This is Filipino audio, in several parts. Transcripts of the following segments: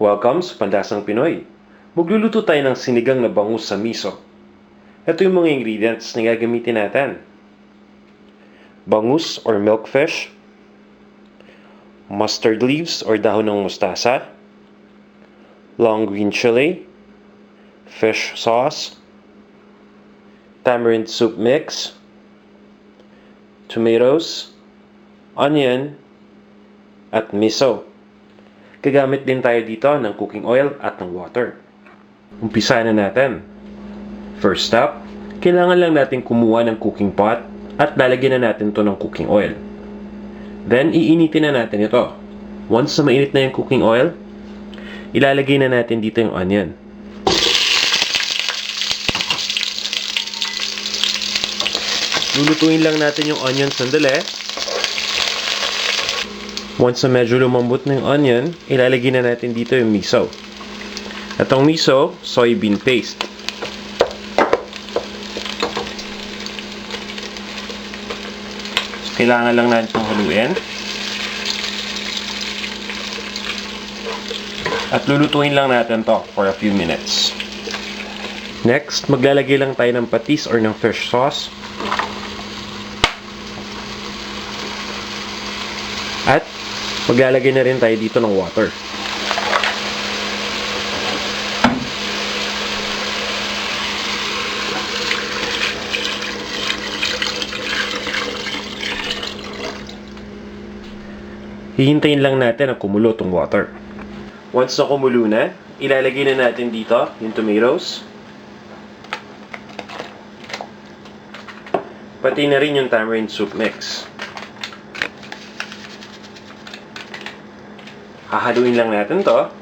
Welcome sa Pandasang Pinoy. Magluluto tayo ng sinigang na bangus sa miso. Ito yung mga ingredients na gagamitin natin. Bangus or milkfish, mustard leaves or dahon ng mustasa, long green chili, fish sauce, tamarind soup mix, tomatoes, onion, at miso. Gagamit din tayo dito ng cooking oil at ng water. Umpisa na natin. First step, kailangan lang natin kumuha ng cooking pot at lalagyan na natin to ng cooking oil. Then, iinitin na natin ito. Once na mainit na yung cooking oil, ilalagay na natin dito yung onion. Lulutuin lang natin yung onion sandali. Once na medyo lumambot yung onion, ilalagay na natin dito yung miso. Itong miso, soybean paste. Kailangan lang natin itong haluin. At lulutuin lang natin to for a few minutes. Next, maglalagay lang tayo ng patis or ng fish sauce. At maglalagay na rin tayo dito ng water. Hihintayin lang natin na kumulo tong water. Once na kumulo na, ilalagay na natin dito yung tomatoes. Pati na rin yung tamarind soup mix. Hahaluin lang natin to.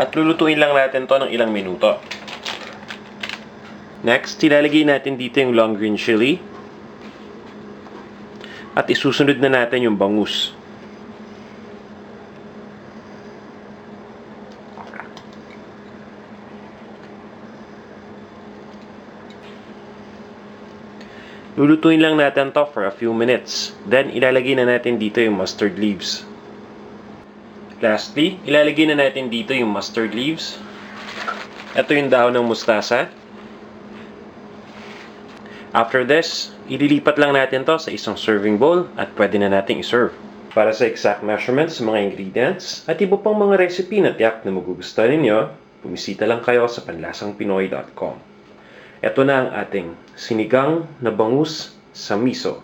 At lulutuin lang natin to ng ilang minuto. Next, ilalagay natin dito yung long green chili. At isusunod na natin yung bangus. Lulutuin lang natin to for a few minutes. Then, ilalagay na natin dito yung mustard leaves. Lastly, ilalagay na natin dito yung mustard leaves. Ito yung dahon ng mustasa. After this, ililipat lang natin to sa isang serving bowl at pwede na nating iserve. Para sa exact measurements mga ingredients at iba pang mga recipe na tiyak na magugustuhan ninyo, bumisita lang kayo sa panlasangpinoy.com. Ito na ang ating sinigang na bangus sa miso.